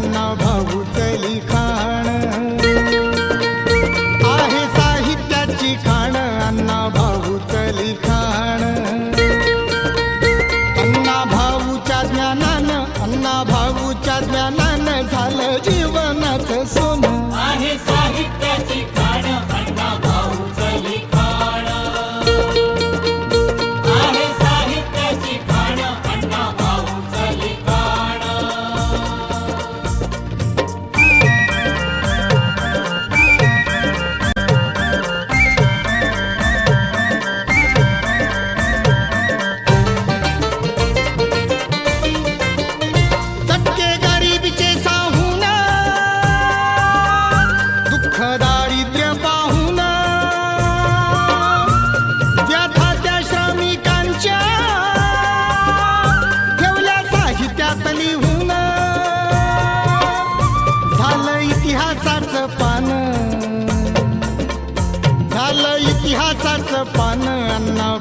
अण्णा भाऊ लिखाण आहे साहित्याची खाण अण्णा भाऊ लिखाण अण्णा भाऊच्या ज्ञानानं अण्णा भाऊच्या ज्ञानानं झालं जीवनाचं सोनं. साहित्यात लिहून झालं इतिहासाच पान. झालं इतिहासाच पान अण्णा